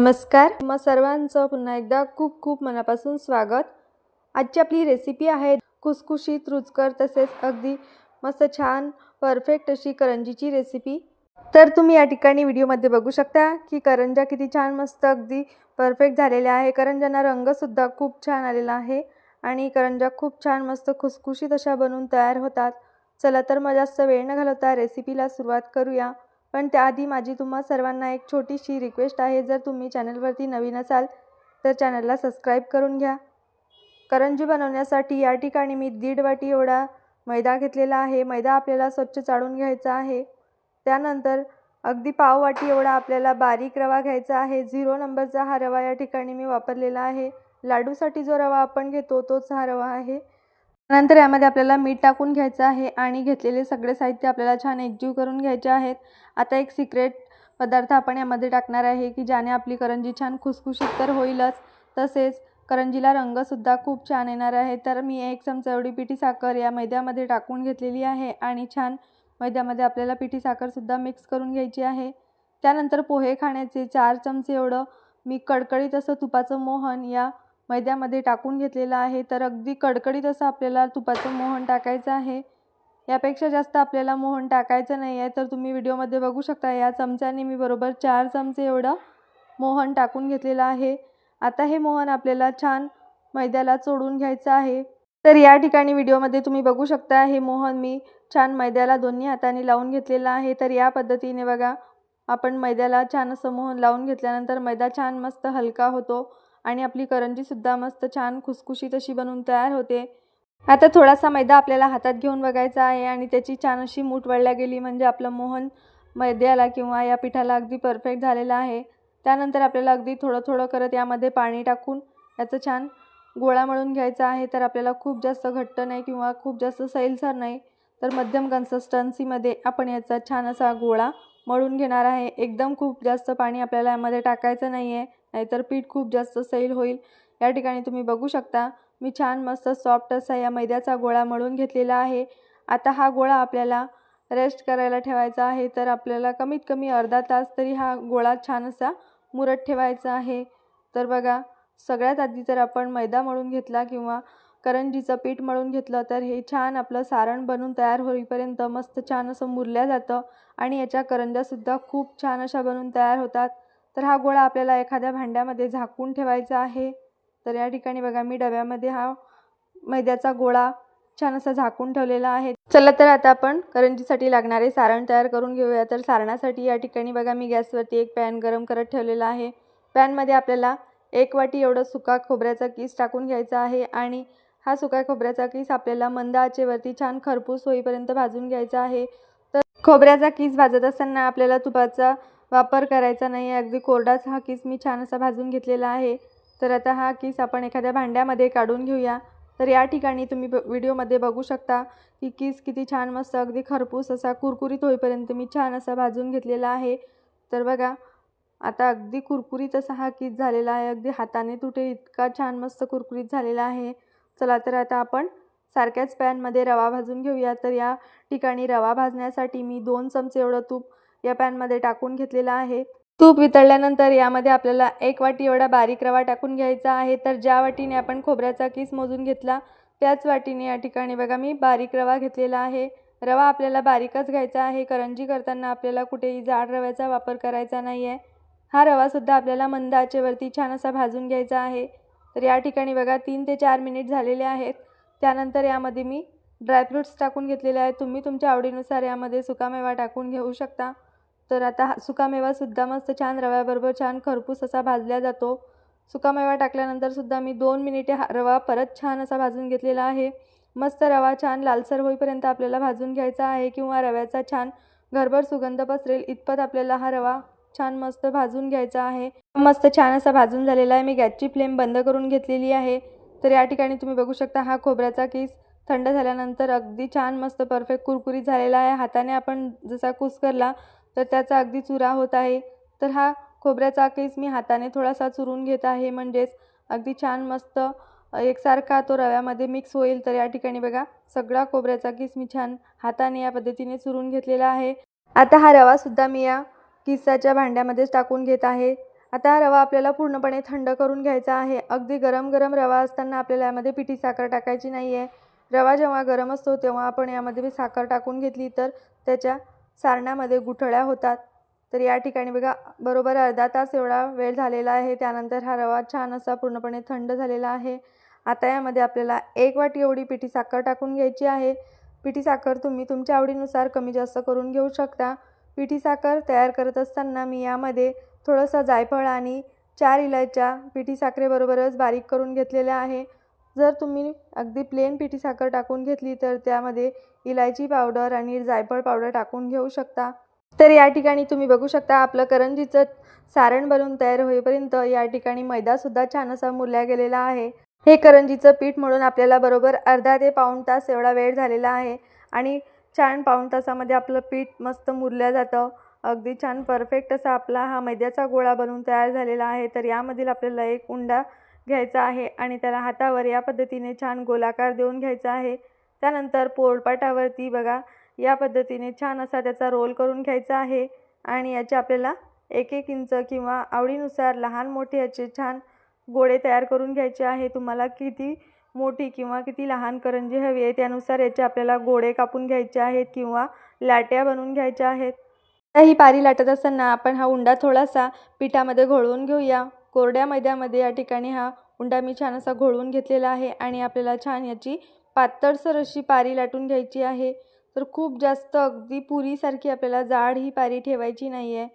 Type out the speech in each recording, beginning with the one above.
नमस्कार. मग सर्वांचं पुन्हा एकदा खूप खूप मनापासून स्वागत. आजची आपली रेसिपी आहे कुसकुशीत रुचकर तसेच अगदी मस्त छान परफेक्ट अशी करंजीची रेसिपी तर तुम्ही या ठिकाणी व्हिडिओमध्ये बघू शकता की करंजा किती छान मस्त अगदी परफेक्ट झालेल्या आहे. करंजांना रंगसुद्धा खूप छान आलेला आहे आणि करंजा खूप छान मस्त खुसखुशीत अशा बनवून तयार होतात. चला तर मग जास्त वेळ न घालवता रेसिपीला सुरुवात करूया. पण त्याआधी माझी तुम्हा सर्वांना एक छोटीशी रिक्वेस्ट आहे. जर तुम्ही चॅनलवरती नवीन असाल तर चॅनलला सबस्क्राईब करून घ्या. करंजी बनवण्यासाठी या ठिकाणी मी दीड वाटी एवढा मैदा घेतलेला आहे. मैदा आपल्याला स्वच्छ चाळून घ्यायचा आहे. त्यानंतर अगदी पाव वाटी एवढा आपल्याला बारीक रवा घ्यायचा आहे. झिरो नंबरचा हा रवा या ठिकाणी मी वापरलेला आहे. लाडूसाठी जो रवा आपण घेतो तोच हा रवा आहे. नंतर यामध्ये आपल्याला मीठ टाकून घ्यायचं आहे आणि घेतलेले सगळे साहित्य आपल्याला छान एकजीव करून घ्यायचे आहेत. आता एक सिक्रेट पदार्थ आपण यामध्ये टाकणार आहे की ज्याने आपली करंजी छान खुसखुशीत तर होईलच. तसेच करंजीला रंगसुद्धा खूप छान येणार आहे. तर मी एक चमचा एवढी पिठी साखर या मैद्यामध्ये टाकून घेतलेली आहे आणि छान मैद्यामध्ये आपल्याला पिठी साखरसुद्धा मिक्स करून घ्यायची आहे. त्यानंतर पोहे खाण्याचे चार चमचे एवढं मी कडकडीत असं तुपाचं मोहन या मैद्यामध्ये टाकून घेतलेलं आहे. तर अगदी कडकडीत असं आपल्याला तुपाचं मोहन टाकायचं आहे. यापेक्षा जास्त आपल्याला मोहन टाकायचं नाही आहे. तर तुम्ही व्हिडिओमध्ये बघू शकता या चमच्याने मी बरोबर चार चमचे एवढं मोहन टाकून घेतलेलं आहे. आता हे मोहन आपल्याला छान मैद्याला चोडून घ्यायचं आहे. तर या ठिकाणी व्हिडिओमध्ये तुम्ही बघू शकता हे मोहन मी छान मैद्याला दोन्ही हाताने लावून घेतलेलं आहे. तर या पद्धतीने बघा आपण मैद्याला छान असं मोहन लावून घेतल्यानंतर मैदा छान मस्त हलका होतो. आणि आपली करंजीसुद्धा मस्त छान खुसखुशीत अशी बनवून तयार होते. आता थोडासा मैदा आपल्याला हातात घेऊन बघायचा आहे आणि त्याची छान अशी मूठ वळल्या गेली म्हणजे आपलं मोहन मैद्याला किंवा या पिठाला अगदी परफेक्ट झालेलं आहे. त्यानंतर आपल्याला अगदी थोडं थोडं करत यामध्ये पाणी टाकून याचं छान गोळा मळून घ्यायचा आहे. तर आपल्याला खूप जास्त घट्ट नाही किंवा खूप जास्त सैलसर नाही. तर मध्यम कन्सिस्टन्सीमध्ये आपण याचा छान असा गोळा मळून घेणार आहे. एकदम खूप जास्त पाणी आपल्याला यामध्ये टाकायचं नाही आहे नाहीतर पीठ खूप जास्त सैल होईल. या ठिकाणी तुम्ही बघू शकता मी छान मस्त सॉफ्ट असा या मैद्याचा गोळा मळून घेतलेला आहे. आता हा गोळा आपल्याला रेस्ट करायला ठेवायचा आहे तर आपल्याला कमीत कमी अर्धा तास तरी हा गोळा छान असा मुरत ठेवायचा आहे. तर बघा सगळ्यात आधी जर आपण मैदा मळून घेतला किंवा करंजीचं पीठ मळून घेतलं तर हे छान आपलं सारण बनून तयार होईपर्यंत मस्त छान असं मुरल्या जातं आणि याच्या करंजासुद्धा खूप छान अशा बनून तयार होतात. तर हा गोळा आपल्याला एखाद्या भांड्यामध्ये झाकून ठेवायचा आहे. तर या ठिकाणी बघा मी डब्यामध्ये हा मैद्याचा गोळा छान असा झाकून ठेवलेला आहे. चला तर आता आपण करंजीसाठी लागणारे सारण तयार करून घेऊया. तर सारणासाठी या ठिकाणी बघा मी गॅसवरती एक पॅन गरम करत ठेवलेला आहे. पॅनमध्ये आपल्याला एक वाटी एवढं सुका खोबऱ्याचा किस टाकून घ्यायचा आहे आणि हा सुका खोबऱ्याचा किस आपल्याला मंद आचेवरती छान खरपूस होईपर्यंत भाजून घ्यायचा आहे. तर खोबऱ्याचा किस भाजत असताना आपल्याला तुपाचा वापर करायचा नाही आहे. अगदी कोरडाच हा किस मी छान असा भाजून घेतलेला आहे. तर आता हा किस आपण एखाद्या भांड्यामध्ये काढून घेऊया. तर या ठिकाणी तुम्ही ब व्हिडिओमध्ये बघू शकता की किस किती छान मस्त अगदी खरपूस असा कुरकुरीत होईपर्यंत मी छान असा भाजून घेतलेला आहे. तर बघा आता अगदी कुरकुरीत असा हा किस झालेला आहे. अगदी हाताने तुटे इतका छान मस्त कुरकुरीत झालेला आहे. चला तर आता आपण सारख्याच पॅनमध्ये रवा भाजून घेऊया. तर या ठिकाणी रवा भाजण्यासाठी मी दोन चमचे एवढं तूप या पॅनमध्ये टाकून घेतलेला आहे. तूप वितळल्यानंतर यामध्ये आपल्याला एक वाटी एवढा बारीक रवा टाकून घ्यायचा आहे. तर ज्या वाटीने आपण खोबऱ्याचा किस मोजून घेतला त्याच वाटीने या ठिकाणी बघा मी बारीक रवा घेतलेला आहे. रवा आपल्याला बारीकच घ्यायचा आहे. करंजी करताना आपल्याला कुठेही जाड रव्याचा वापर करायचा नाही आहे हा रवासुद्धा आपल्याला मंद आचेवरती छान असा भाजून घ्यायचा आहे. तर या ठिकाणी बघा तीन ते चार मिनिट झालेले आहेत. त्यानंतर यामध्ये मी ड्रायफ्रूट्स टाकून घेतलेले आहेत. तुम्ही तुमच्या आवडीनुसार यामध्ये सुकामेवा टाकून घेऊ शकता. तर आता हा सुकामेवासुद्धा मस्त छान रव्याबरोबर छान खरपूस असा भाजला जातो. सुकामेवा टाकल्यानंतरसुद्धा मी दोन मिनिटे हा रवा परत छान असा भाजून घेतलेला आहे. मस्त रवा छान लालसर होईपर्यंत आपल्याला भाजून घ्यायचा आहे किंवा रव्याचा छान घरभर सुगंध पसरेल इतपत आपल्याला हा रवा छान मस्त भाजून घ्यायचा आहे. मस्त छान असा भाजून झालेला आहे. मी गॅसची फ्लेम बंद करून घेतलेली आहे. तर या ठिकाणी तुम्ही बघू शकता हा खोबऱ्याचा केस थंड झाल्यानंतर अगदी छान मस्त परफेक्ट कुरकुरीत झालेला आहे. हाताने आपण जसा कुसकरला तर त्याचा अगदी चुरा होत आहे. तर हा खोबऱ्याचा केस मी हाताने थोडासा चुरून घेत आहे. म्हणजेच अगदी छान मस्त एकसारखा तो रव्यामध्ये मिक्स होईल. तर या ठिकाणी बघा सगळा खोबऱ्याचा किस मी छान हाताने या पद्धतीने चुरून घेतलेला आहे. आता हा रवासुद्धा मी या किस्साच्या भांड्यामध्येच टाकून घेत आहे. आता हा रवा आपल्याला पूर्णपणे थंड करून घ्यायचा आहे. अगदी गरम गरम रवा असताना आपल्याला यामध्ये पिठी साखर टाकायची नाही आहे रवा जेव्हा गरम असतो तेव्हा आपण यामध्ये साखर टाकून घेतली तर त्याच्या सारण्यामध्ये गुठळ्या होतात. तर या ठिकाणी बघा बरोबर अर्धा तास एवढा वेळ झालेला आहे. त्यानंतर हा रवा छान असा पूर्णपणे थंड झालेला आहे. आता यामध्ये आपल्याला एक वाटी एवढी पिठी साखर टाकून घ्यायची आहे. पिठी साखर तुम्ही तुमच्या आवडीनुसार कमी जास्त करून घेऊ शकता. पिठी साखर तयार करत असताना मी यामध्ये थोडंसं जायफळ आणि चार इलायच्या पिठी साखरेबरोबरच बारीक करून घेतलेल्या आहे. जर तुम्ही अगदी प्लेन पिठी साखर टाकून घेतली तर त्यामध्ये इलायची पावडर आणि जायफळ पावडर टाकून घेऊ शकता. तर या ठिकाणी तुम्ही बघू शकता आपलं करंजीचं सारण बनवून तयार होईपर्यंत या ठिकाणी मैदासुद्धा छान असा मुरल्या गेलेला आहे. हे करंजीचं पीठ म्हणून आपल्याला बरोबर अर्धा ते पाऊण तास एवढा वेळ झालेला आहे आणि छान पाऊण तासामध्ये आपलं पीठ मस्त मुरलं जातं. अगदी छान परफेक्ट असा आपला हा मैद्याचा गोळा बनवून तयार झालेला आहे. तर यामधील आपल्याला एक उंडा घ्यायचा आहे आणि त्याला हातावर या पद्धतीने छान गोलाकार देऊन घ्यायचा आहे. त्यानंतर पोळपाटावरती बघा या पद्धतीने छान असा त्याचा रोल करून घ्यायचा आहे आणि याचे आपल्याला एक एक इंच किंवा आवडीनुसार लहान मोठे याचे छान गोळे तयार करून घ्यायचे आहे. तुम्हाला किती मोठी किंवा किती लहान करंजी हवी आहे त्यानुसार याचे आपल्याला गोळे कापून घ्यायचे आहेत किंवा लाट्या बनवून घ्यायच्या आहेत. आता ही पारी लाटत असताना आपण हा उंडा थोडासा पिठामध्ये घोळवून घेऊया. कोरड्या मैद्यामध्ये या ठिकाणी हा उंडा मी छान असा घोळवून घेतलेला आहे आणि आपल्याला छान याची पातळसर अशी पारी लाटून घ्यायची आहे. तर खूप जास्त अगदी पुरीसारखी आपल्याला जाड ही पारी ठेवायची नाही आहे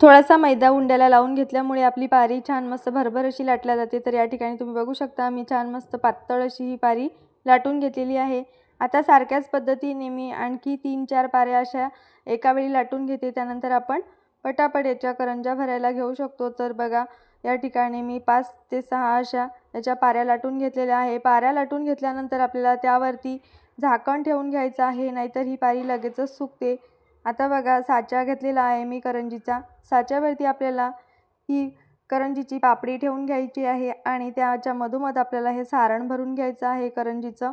थोडासा मैदा उंड्याला लावून घेतल्यामुळे आपली पारी छान मस्त भरभर अशी लाटल्या जाते. तर या ठिकाणी तुम्ही बघू शकता मी छान मस्त पातळ अशी ही पारी लाटून घेतलेली आहे. आता सारख्याच पद्धतीने मी आणखी तीन चार पाऱ्या अशा एकावेळी लाटून घेते. त्यानंतर आपण पटापट याच्या करंजा भरायला घेऊ शकतो. तर बघा या ठिकाणी मी पाच ते सहा अशा याच्या पाऱ्या लाटून घेतलेल्या आहे. पाऱ्या लाटून घेतल्यानंतर आपल्याला त्यावरती झाकण ठेवून घ्यायचं आहे नाहीतर ही पारी लगेचच सुकते. आता बघा साचा घेतलेला आहे मी करंजीचा. साच्यावरती आपल्याला ही करंजीची पापडी ठेवून घ्यायची आहे आणि त्याच्या मधोमध आपल्याला हे सारण भरून घ्यायचं आहे करंजीचं.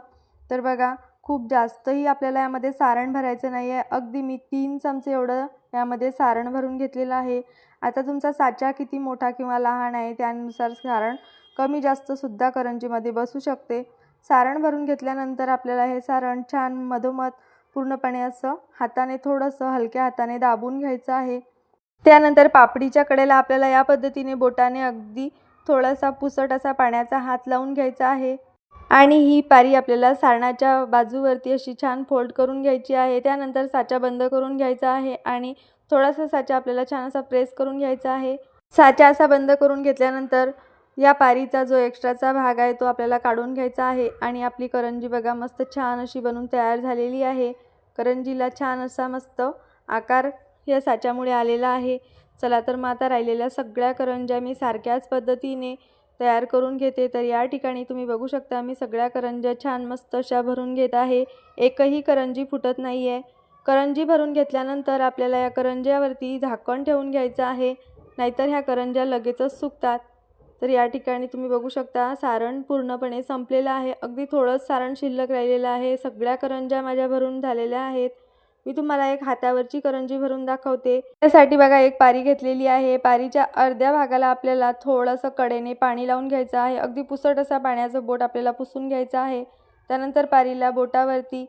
तर बघा खूप जास्तही आपल्याला यामध्ये सारण भरायचं नाही आहे अगदी मी तीन चमचे एवढं यामध्ये सारण भरून घेतलेलं आहे. आता तुमचा साचा किती मोठा किंवा लहान आहे त्यानुसार सारण कमी जास्तसुद्धा करंजीमध्ये बसू शकते. सारण भरून घेतल्यानंतर आपल्याला हे सारण छान मधोमध पूर्णपणे असं हाताने थोडंसं हलक्या हाताने दाबून घ्यायचं आहे. त्यानंतर पापडीच्या कडेला आपल्याला या पद्धतीने बोटाने अगदी थोडासा पुसट असा पाण्याचा हात लावून घ्यायचा आहे. आणि ही पारी आपल्याला सारणाच्या बाजूवरती अशी छान फोल्ड करून घ्यायची आहे. त्यानंतर साचा बंद करून घ्यायचा आहे आणि थोडासा साचा आपल्याला छान असा प्रेस करून घ्यायचा आहे. साचा असा बंद करून घेतल्यानंतर या पारीचा जो एक्स्ट्राचा भाग आहे तो आपल्याला काढून घ्यायचा आहे आणि आपली करंजी बघा मस्त छान अशी बनून तयार झालेली आहे. करंजीला छान असा मस्त आकार या साच्यामुळे आलेला आहे. चला तर मग आता राहिलेल्या सगळ्या करंज्या मी सारख्याच पद्धतीने तयार करून घेते. तर या ठिकाणी तुम्ही बघू शकता मी सगळ्या करंज्या छान मस्त अशा भरून घेत आहे. एकही करंजी फुटत नाही आहे करंजी भरून घेतल्यानंतर आपल्याला या करंज्यावरती झाकण ठेवून घ्यायचं आहे. नाहीतर ह्या करंज्या लगेचच सुकतात. तर या ठिकाणी तुम्ही बघू शकता सारण पूर्णपणे संपलेलं आहे. अगदी थोडंच सारण शिल्लक राहिलेलं आहे. सगळ्या करंज्या माझ्या भरून झालेल्या आहेत. मी तुम्हाला एक हातावरची करंजी भरून दाखवते. त्यासाठी बघा एक पारी घेतलेली आहे. पारीच्या अर्ध्या भागाला आपल्याला थोडंसं कडेने पाणी लावून घ्यायचं आहे. अगदी पुसट असा पाण्याचं बोट आपल्याला पुसून घ्यायचं आहे. त्यानंतर पारीला बोटावरती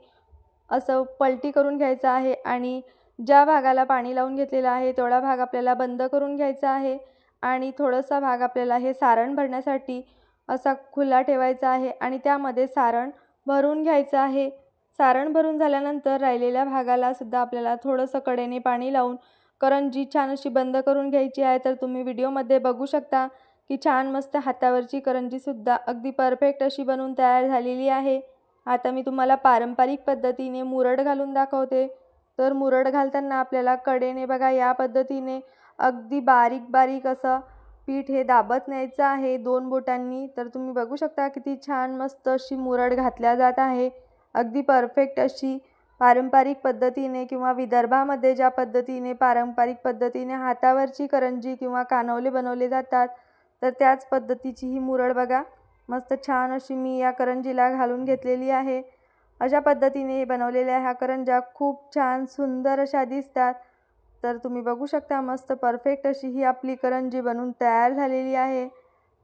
असं पलटी करून घ्यायचं आहे आणि ज्या भागाला पाणी लावून घेतलेलं आहे तेवढा भाग आपल्याला बंद करून घ्यायचा आहे आणि थोडासा भाग आपल्याला हे सारण भरण्यासाठी असा खुला ठेवायचा आहे आणि त्यामध्ये सारण भरून घ्यायचं आहे. सारण भरून झाल्यानंतर राहिलेल्या भागाला सुद्धा आपल्याला थोडंसं कडेने पाणी लावून करंजी छान अशी बंद करून घ्यायची आहे. तर तुम्ही व्हिडिओमध्ये बघू शकता की छान मस्त हातावरची करंजीसुद्धा अगदी परफेक्ट अशी बनवून तयार झालेली आहे. आता मी तुम्हाला पारंपरिक पद्धतीने मुरड घालून दाखवते. तर मुरड घालताना आपल्याला कडेने बघा या पद्धतीने अगदी बारीक बारीक असं पीठ हे दाबत न्यायचं आहे. दोन बोटांनी. तर तुम्ही बघू शकता किती छान मस्त अशी मुरड घातल्या जात आहे. अगदी परफेक्ट अशी पारंपरिक पद्धतीने किंवा विदर्भामध्ये ज्या पद्धतीने पारंपरिक पद्धतीने हातावरची करंजी किंवा कानवले बनवले जातात तर त्याच पद्धतीची ही मुरळ बघा. मस्त छान अशी मी या करंजीला घालून घेतलेली आहे. अशा पद्धतीने बनवलेल्या ह्या करंजा खूप छान सुंदर अशा दिसतात. तर तुम्ही बघू शकता मस्त परफेक्ट अशी ही आपली करंजी बनून तयार झालेली आहे.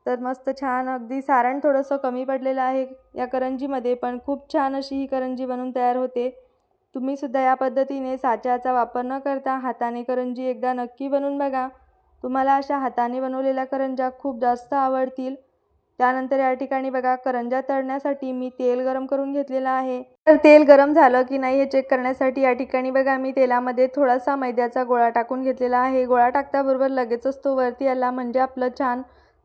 तर मस्त छान अगदी सारण थोडंसं कमी पडलेलं आहे या करंजीमध्ये पण खूप छान अशी ही करंजी बनून तयार होते. तुम्हीसुद्धा या पद्धतीने साच्याचा वापर न करता हाताने करंजी एकदा नक्की बनवून बघा. तुम्हाला अशा हाताने बनवलेल्या करंजा खूप जास्त आवडतील. त्यानंतर या ठिकाणी बघा करंजा तळण्यासाठी मी तेल गरम करून घेतलेलं आहे. तर तेल गरम झालं की नाही हे चेक करण्यासाठी या ठिकाणी बघा मी तेलामध्ये थोडासा मैद्याचा गोळा टाकून घेतलेला आहे. गोळा टाकताबरोबर लगेचच तो वरती आला म्हणजे आपलं छान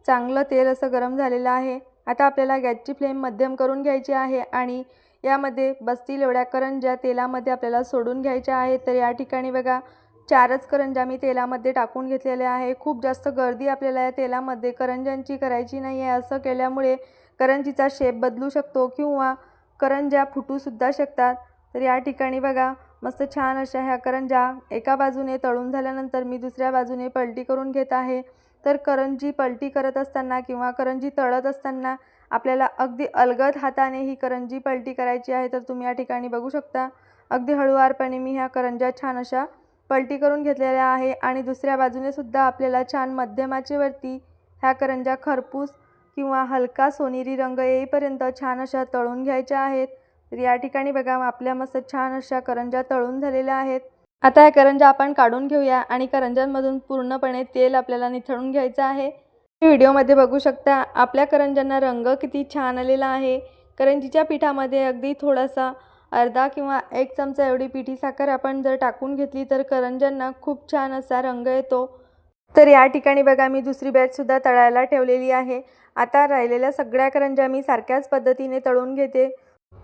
चांगलं तेल असं गरम झालेलं आहे. आता आपल्याला गॅसची फ्लेम मध्यम करून घ्यायची आहे आणि यामध्ये बसतील एवढ्या करंज्या तेलामध्ये आपल्याला सोडून घ्यायच्या आहेत. तर या ठिकाणी बघा चारच करंज्या मी तेलामध्ये टाकून घेतलेल्या आहे. खूप जास्त गर्दी आपल्याला या तेलामध्ये करंज्यांची करायची नाही आहे असं केल्यामुळे करंजीचा शेप बदलू शकतो किंवा करंज्या फुटूसुद्धा शकतात. तर या ठिकाणी बघा मस्त छान अशा ह्या करंज्या एका बाजूने तळून झाल्यानंतर मी दुसऱ्या बाजूने पलटी करून घेत आहे. तर करंजी पलटी करत असताना किंवा करंजी तळत असताना आपल्याला अगदी अलगद हाताने ही करंजी पलटी करायची आहे तर तुम्ही या ठिकाणी बघू शकता. अगदी हळुवारपणे मी ह्या करंज्या छान अशा पलटी करून घेतलेल्या आहे आणि दुसऱ्या बाजूने सुद्धा आपल्याला छान मध्यमाचेवरती ह्या करंज्या खरपूस किंवा हलका सोनेरी रंग येईपर्यंत छान अशा तळून घ्यायच्या आहेत. तर या ठिकाणी बघा आपल्या मस्त छान अशा करंज्या तळून झालेल्या आहेत. आता या करंजा आपण काढून घेऊया आणि करंज्यांमधून पूर्णपणे तेल आपल्याला निथळून घ्यायचं आहे. व्हिडिओमध्ये बघू शकता आपल्या करंज्यांना रंग किती छान आलेला आहे. करंजीच्या पिठामध्ये अगदी थोडासा अर्धा किंवा एक चमचा एवढी पिठी साखर आपण जर टाकून घेतली तर करंज्यांना खूप छान असा रंग येतो. तर या ठिकाणी बघा मी दुसरी बॅचसुद्धा तळायला ठेवलेली आहे. आता राहिलेल्या सगळ्या करंजा मी सारख्याच पद्धतीने तळून घेते.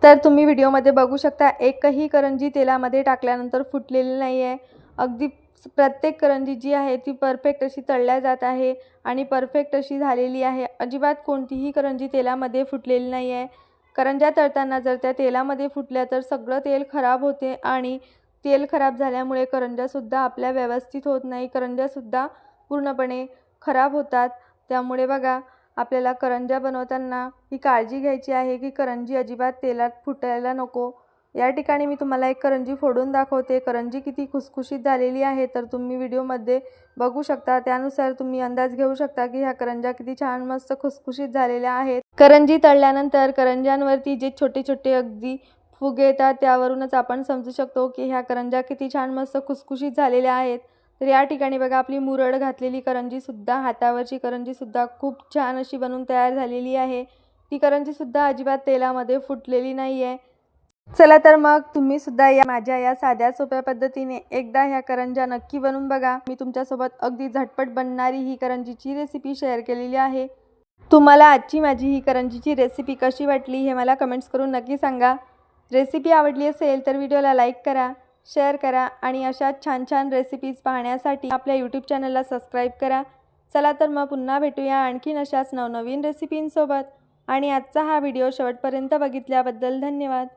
तर तुम्ही व्हिडिओमध्ये बघू शकता एकही करंजी तेलामध्ये टाकल्यानंतर फुटलेली नाही आहे अगदी प्रत्येक करंजी जी आहे ती परफेक्ट अशी तळल्या जात आहे आणि परफेक्ट अशी झालेली आहे. अजिबात कोणतीही करंजी तेलामध्ये फुटलेली नाही आहे करंज्या तळताना जर त्या तेलामध्ये फुटल्या तर सगळं तेल खराब होते आणि तेल खराब झाल्यामुळे करंज्यासुद्धा आपल्या व्यवस्थित होत नाही. करंज्यासुद्धा पूर्णपणे खराब होतात. त्यामुळे बघा आपल्याला करंज्या बनवताना ही काळजी घ्यायची आहे की करंजी अजिबात तेलात फुटायला नको. या ठिकाणी मी तुम्हाला एक करंजी फोडून दाखवते. करंजी किती खुसखुशीत झालेली आहे तर तुम्ही व्हिडिओमध्ये बघू शकता. त्यानुसार तुम्ही अंदाज घेऊ शकता की ह्या करंजा किती छान मस्त खुसखुशीत झालेल्या आहेत. करंजी तळल्यानंतर करंज्यांवरती जे छोटे छोटे अगदी फुगे येतात त्यावरूनच आपण समजू शकतो की ह्या करंजा किती छान मस्त खुसखुशीत झालेल्या आहेत. तर या ठिकाणी बघा आपली मुरड घातलेली करंजीसुद्धा हातावरची करंजीसुद्धा खूप छान अशी बनून तयार झालेली आहे. ती करंजीसुद्धा अजिबात तेलामध्ये फुटलेली नाही आहे चला तर मग तुम्ही सुद्धा या माझ्या या साध्या सोप्या पद्धतीने एकदा ह्या करंज्या नक्की बनवून बघा. मी तुमच्यासोबत अगदी झटपट बनणारी ही करंजीची रेसिपी शेअर केलेली आहे. तुम्हाला आजची माझी ही करंजीची रेसिपी कशी वाटली हे मला कमेंट्स करून नक्की सांगा. रेसिपी आवडली असेल तर व्हिडिओला लाईक करा. शेअर करा आणि अशा छान छान रेसिपीज पाहण्यासाठी आपल्या यूट्यूब चॅनलला सबस्क्राईब करा. चला तर मग पुन्हा भेटूया आणखीन अशाच नवनवीन रेसिपींसोबत आणि आजचा हा व्हिडिओ शेवटपर्यंत बघितल्याबद्दल धन्यवाद.